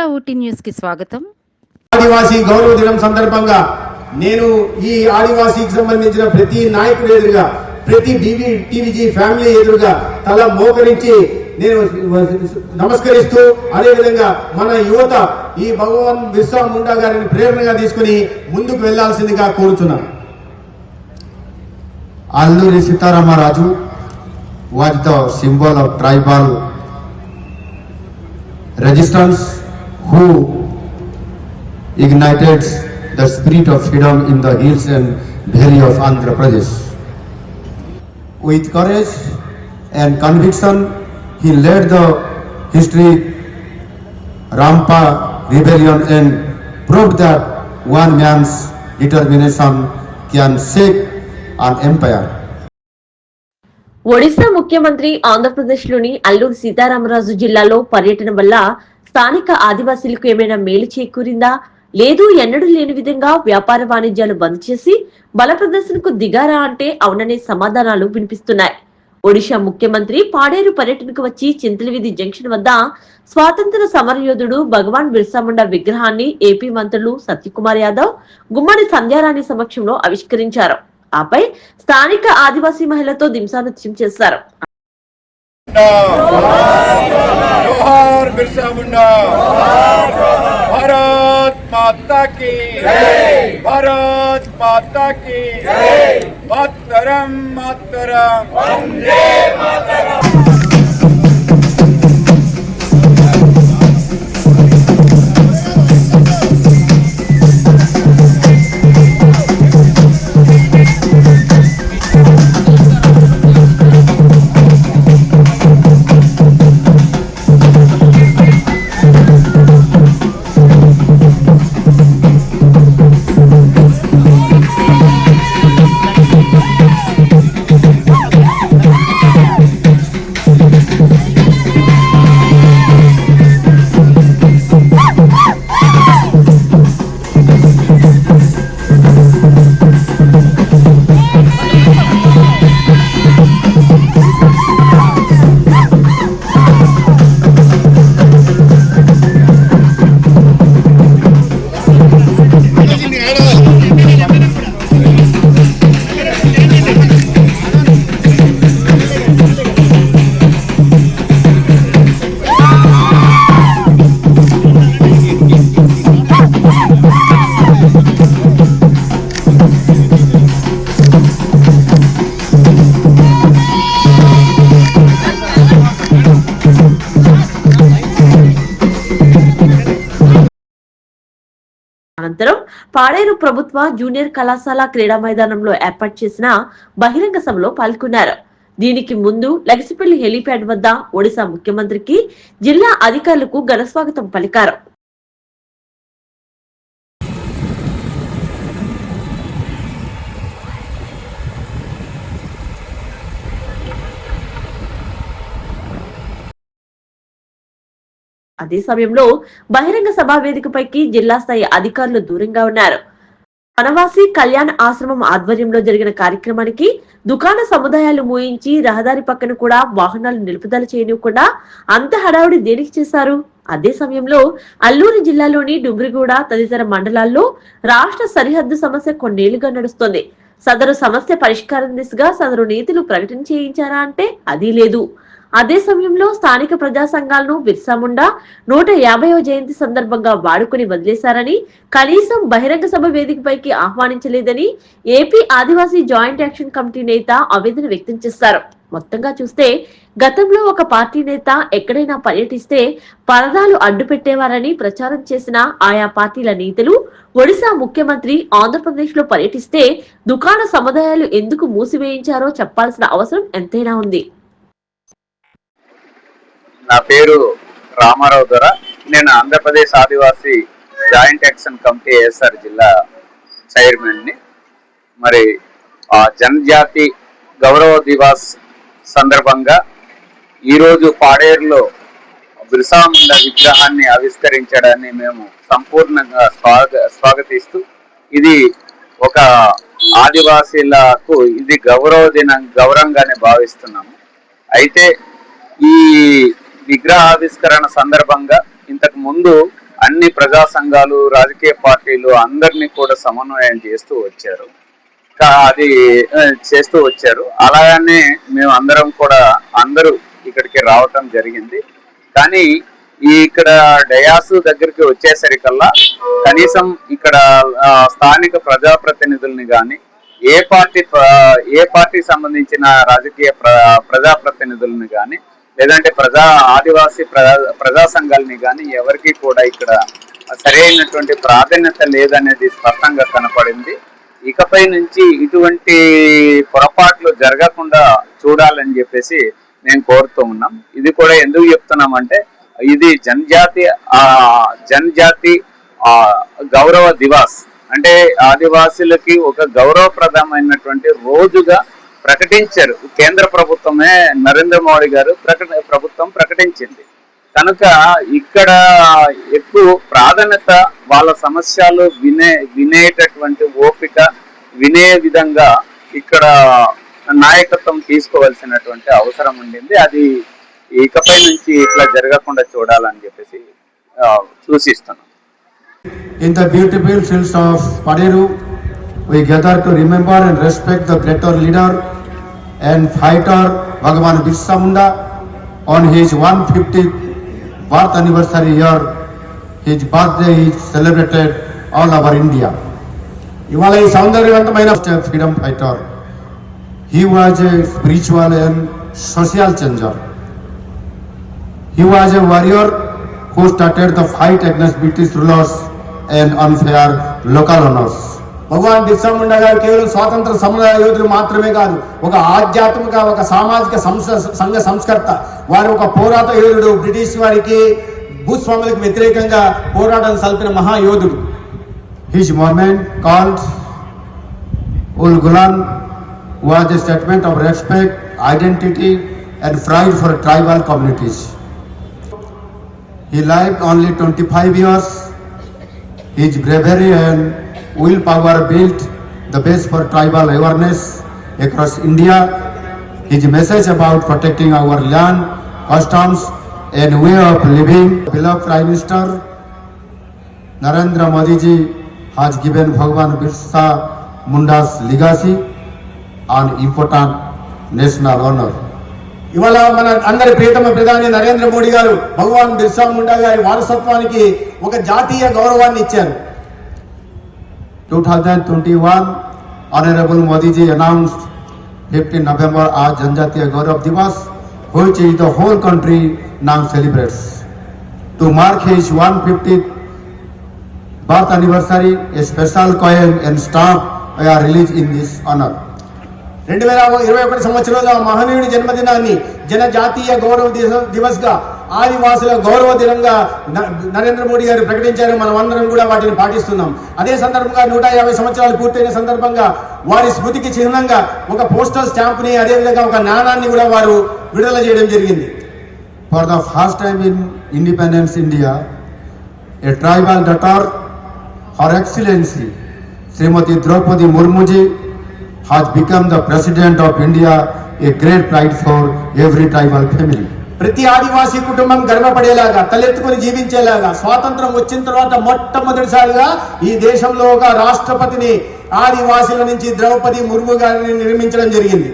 కన్నడ ఊటీ న్యూస్కి స్వాగతం. ఆదివాసీ గౌరవ దినం సందర్భంగా నేను ఈ ఆదివాసీకి సంబంధించిన ప్రతి నాయకుడు ఎదురుగా ప్రతి డివి టీవీజీ ఫ్యామిలీ ఎదురుగా తల మోకరించి నేను నమస్కరిస్తూ అదేవిధంగా మన యువత ఈ భగవాన్ బిర్సా ముండా గారిని ప్రేరణగా తీసుకుని ముందుకు వెళ్ళాల్సిందిగా కోరుచున్నాను. Sitaramarazu was the symbol of tribal resistance who ignited the spirit of freedom in the hills and valley of Andhra Pradesh. With courage and conviction, he led the history Rampa rebellion and proved that one man's determination can shake an empire. Odisha ముఖ్యమంత్రి ఆంధ్రప్రదేశ్లోని అల్లూరు సీతారామరాజు జిల్లాలో పర్యటన వల్ల స్థానిక ఆదివాసీలకు ఏమైనా మేలు చేకూరిందా? లేదు ఎన్నడూ లేని విధంగా వ్యాపార వాణిజ్యాలు బంద్ చేసి బల ప్రదర్శనకు దిగారా అంటే అవుననే సమాధానాలు వినిపిస్తున్నాయి. ఒడిశా ముఖ్యమంత్రి పాడేరు పర్యటనకు వచ్చి చింతలవీధి జంక్షన్ వద్ద స్వాతంత్ర సమరయోధుడు భగవాన్ బిర్సాముండ విగ్రహాన్ని ఏపీ మంత్రులు సత్యకుమార్ యాదవ్ గుమ్మడి సంధ్యారాణి సమక్షంలో ఆవిష్కరించారు. ఆపై స్థానిక ఆదివాసీ మహిళతో దింసానృత్యం చేశారు. बिरसा मुंडा भारत माता की भारत माता की मातरम मातरम। मातरम। పాడేరు ప్రభుత్వ జూనియర్ కళాశాల క్రీడా మైదానంలో ఏర్పాటు చేసిన బహిరంగ సభలో పాల్గొన్నారు. దీనికి ముందు లగసిపల్లి హెలీప్యాడ్ వద్ద ఒడిశా ముఖ్యమంత్రికి జిల్లా అధికారులకు ఘనస్వాగతం పలికారు. అదే సమయంలో బహిరంగ సభా వేదికపైకి జిల్లా స్థాయి అధికారులు దూరంగా ఉన్నారు. వనవాసి కళ్యాణ ఆశ్రమం ఆధ్వర్యంలో జరిగిన కార్యక్రమానికి దుకాణ సముదాయాలు మూయించి రహదారి పక్కన కూడా వాహనాలు నిలుపుదల చేయనివ్వకుండా అంత హడావుడి దేనికి చేశారు? అదే సమయంలో అల్లూరు జిల్లాలోని డుంగ్రిగూడ తదితర మండలాల్లో రాష్ట్ర సరిహద్దు సమస్య కొన్నేళ్ళుగా నడుస్తోంది. సదరు సమస్య పరిష్కారం దిశగా సదరు నీతులు ప్రకటన చేయించారా అంటే అది లేదు. అదే సమయంలో స్థానిక ప్రజా సంఘాలను బిర్సాముండా నూట యాభైవ జయంతి సందర్భంగా వాడుకుని వదిలేశారని కనీసం బహిరంగ సభ వేదికపైకి ఆహ్వానించలేదని AP Adivasi joint action committee నేత ఆవేదన వ్యక్తం చేశారు. మొత్తంగా చూస్తే గతంలో ఒక పార్టీ నేత ఎక్కడైనా పర్యటిస్తే పరదాలు అడ్డు పెట్టేవారని ప్రచారం చేసిన ఆయా పార్టీల నేతలు ఒడిశా ముఖ్యమంత్రి ఆంధ్రప్రదేశ్లో పర్యటిస్తే దుకాణ సముదాయాలు ఎందుకు మూసివేయించారో చెప్పాల్సిన అవసరం ఎంతైనా ఉంది. నా పేరు రామారావు దొర నేను Andhra Pradesh Adivasi joint action committee ASR జిల్లా చైర్మన్ని. మరి ఆ జనజాతి గౌరవ దివాస్ సందర్భంగా ఈరోజు పాడేరులో బిర్సా విగ్రహాన్ని ఆవిష్కరించడాన్ని మేము సంపూర్ణంగా స్వాగ స్వాగతిస్తూ ఇది ఒక ఆదివాసీలకు ఇది గౌరవ దినం గౌరవంగానే భావిస్తున్నాము. అయితే ఈ విగ్రహావిష్కరణ సందర్భంగా ఇంతకు ముందు అన్ని ప్రజా సంఘాలు రాజకీయ పార్టీలు అందరినీ కూడా సమన్వయం చేస్తూ వచ్చారు. అది చేస్తూ వచ్చారు. అలాగనే మేము అందరం కూడా అందరూ ఇక్కడికి రావటం జరిగింది. కానీ ఈ ఇక్కడ డయాసు దగ్గరికి వచ్చేసరికల్లా కనీసం ఇక్కడ స్థానిక ప్రజాప్రతినిధుల్ని కానీ ఏ పార్టీ ఏ పార్టీకి సంబంధించిన రాజకీయ ప్ర- ప్రజాప్రతినిధుల్ని కానీ లేదంటే ప్రజా ఆదివాసీ ప్రజా ప్రజా సంఘాలని కానీ ఎవరికి కూడా ఇక్కడ సరైనటువంటి ప్రాధాన్యత లేదనేది స్పష్టంగా కనపడింది. ఇకపై నుంచి ఇటువంటి పొరపాట్లు జరగకుండా చూడాలని చెప్పేసి నేను కోరుతూ ఉన్నాం. ఇది కూడా ఎందుకు చెప్తున్నామంటే ఇది జనజాతి ఆ జనజాతి ఆ గౌరవ దివాస్. అంటే ఆదివాసులకి ఒక గౌరవప్రదమైనటువంటి రోజుగా ప్రకటించారు. కేంద్ర ప్రభుత్వమే నరేంద్ర మోడీ గారు ప్రకట ప్రభుత్వం ప్రకటించింది. కనుక ఇక్కడ ఎక్కువ ప్రాధాన్యత వాళ్ళ సమస్యలు వినే వినేటటువంటి ఓపిక వినే విధంగా ఇక్కడ నాయకత్వం తీసుకోవాల్సినటువంటి అవసరం ఉండింది. అది ఇకపై నుంచి ఇట్లా జరగకుండా చూడాలని చెప్పేసి సూచిస్తున్నాం. In the beautiful fields of Paderu we gather to remember and respect the greater leader and fighter Bhagavan Birsa Munda on his 150th birth anniversary year. His birthday is celebrated all over India. ఇవాళ ఈ సౌందర్యవంతమైన First a freedom fighter. He was a spiritual and social changer. He was a warrior who started the fight against British rulers and unfair local honors. Bhagwan Birsa Munda గారు కేవలం స్వాతంత్ర సమర యోధులు మాత్రమే కాదు ఒక ఆధ్యాత్మిక ఒక సామాజిక సంస్థ- సంఘ సంస్కర్త వారు ఒక పోరాట యోధుడు బ్రిటిష్ వారికి భూస్వాములకు వ్యతిరేకంగా పోరాటం సల్పిన మహాయోధుడు His movement called Ul Gulan was a statement of respect, identity and pride for tribal communities. He lived only 25 years. His bravery and willpower built the base for tribal awareness across India. His message about protecting our land, customs and way of living. Beloved Prime Minister, Narendra Modi ji has given Bhagwan Birsa Munda's legacy an important national honor. ఇవాళ మన అందరి ప్రియతమ ప్రధాని నరేంద్ర మోడీ గారు భగవాన్ బిర్సా ముండా గారి వారసత్వానికి ఒక జాతీయ గౌరవాన్ని ఇచ్చారు 2021, Honorable Modi ji announced 15 November as Janjatiya Gaurav Divas, which is the whole country now celebrates. To mark his 150th birth anniversary, a special coin and stamp were released in this honor. రెండు వేల ఇరవై ఒకటి సంవత్సరంలో ఆ మహనీయుడి జన్మదినాన్ని జనజాతీయ గౌరవ దివ- దివస్ గా ఆదివాసుల గౌరవ దినంగా నరేంద్ర మోడీ గారు ప్రకటించారు మనం అందరం కూడా వాటిని పాటిస్తున్నాం. అదే సందర్భంగా నూట యాభై సంవత్సరాలు పూర్తయిన సందర్భంగా వారి స్మృతికి చిహ్నంగా ఒక పోస్టల్ స్టాంప్ని అదేవిధంగా ఒక నాణాన్ని కూడా వారు విడుదల చేయడం జరిగింది. For the first time in independence India a tribal daughter for excellency Shrimati Draupadi Murmuji has become the president of India a great pride for every tribal family ప్రతి ఆదివాసి కుటుంబం గర్వపడేలాగా తలెత్తుకుని జీవించేలాగా స్వాతంత్రం వచ్చిన తర్వాత మొట్టమొదటిసారిగా ఈ దేశంలో ఒక రాష్ట్రపతిని ఆదివాసుల నుంచి ద్రౌపది మురుగు గారిని నిర్మించడం జరిగింది.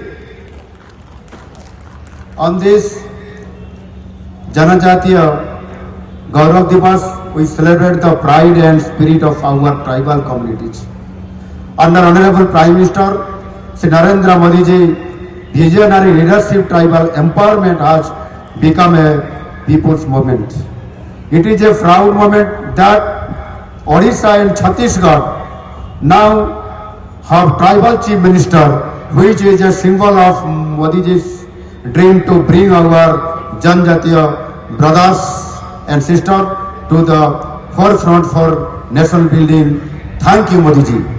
On Andhra's Janjatiya Gaurav Divas we celebrate the pride and spirit of our tribal communities under honourable prime minister Shri Narendra Modiji visionary leadership tribal empowerment of become a people's movement. It is a proud moment that Odisha and Chhattisgarh now have tribal chief minister, which is a symbol of Modi ji's dream to bring our Janjatiya brothers and sisters to the forefront for nation building. Thank you, Modi ji.